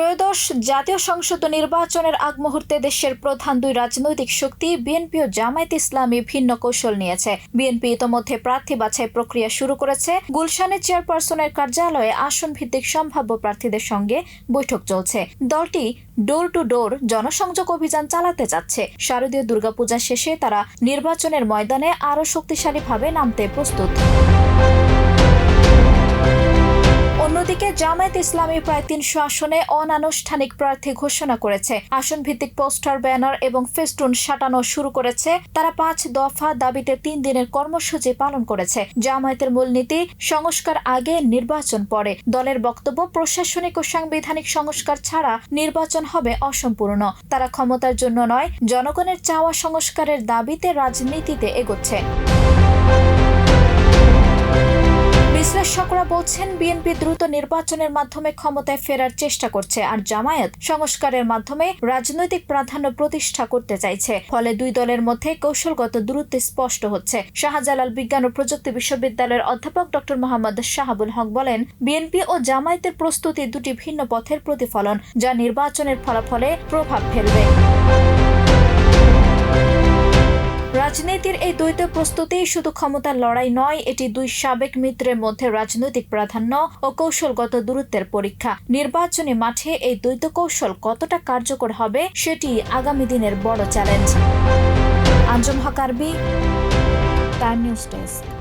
ত্রয়োদশ জাতীয় সংসদ নির্বাচনের আগ মুহূর্তে দেশের প্রধান দুই রাজনৈতিক শক্তি বিএনপি ও জামায়াত ইসলামী ভিন্ন কৌশল নিয়েছে। বিএনপি ইতোমধ্যে প্রার্থী বাছাই প্রক্রিয়া শুরু করেছে। গুলশানের চেয়ারপারসনের কার্যালয়ে আসন ভিত্তিক সম্ভাব্য প্রার্থীদের সঙ্গে বৈঠক চলছে। দলটি ডোর টু ডোর জনসংযোগ অভিযান চালাতে যাচ্ছে। শারদীয় দুর্গাপূজা শেষে তারা নির্বাচনের ময়দানে আরও শক্তিশালীভাবে নামতে প্রস্তুত। অন্যদিকে জামায়াত ইসলামী প্রায় তিনশো আসনে অনানুষ্ঠানিক প্রার্থী ঘোষণা করেছে। আসন ভিত্তিক পোস্টার, ব্যানার এবং ফেস্টুন সাটানো শুরু করেছে। তারা পাঁচ দফা দাবিতে তিন দিনের কর্মসূচি পালন করেছে। জামায়াতের মূলনীতি সংস্কার আগে নির্বাচন পরে। দলের বক্তব্য, প্রশাসনিক ও সাংবিধানিক সংস্কার ছাড়া নির্বাচন হবে অসম্পূর্ণ। তারা ক্ষমতার জন্য নয়, জনগণের চাওয়া সংস্কারের দাবিতে রাজনীতিতে এগোচ্ছে। বিশ্লেষকরা বলছেন, বিএনপি দ্রুত নির্বাচনের মাধ্যমে ক্ষমতায় ফেরার চেষ্টা করছে আর জামায়াত সংস্কারের মাধ্যমে রাজনৈতিক প্রাধান্য প্রতিষ্ঠা করতে চাইছে। ফলে দুই দলের মধ্যে কৌশলগত দূরত্ব স্পষ্ট হচ্ছে। শাহজালাল বিজ্ঞান ও প্রযুক্তি বিশ্ববিদ্যালয়ের অধ্যাপক ডক্টর মোহাম্মদ শাহাবুল হক বলেন, বিএনপি ও জামায়াতের প্রস্তুতি দুটি ভিন্ন পথের প্রতিফলন, যা নির্বাচনের ফলাফলে প্রভাব ফেলবে। এই দ্বৈত প্রস্তুতি শুধু ক্ষমতার লড়াই নয়, এটি দুই সাবেক মিত্রের মধ্যে রাজনৈতিক প্রাধান্য ও কৌশলগত দূরত্বের পরীক্ষা। নির্বাচনী মাঠে এই দ্বৈত কৌশল কতটা কার্যকর হবে সেটি আগামী দিনের বড় চ্যালেঞ্জ। আঞ্জম হকারবি, তার নিউজ ডেস্ক।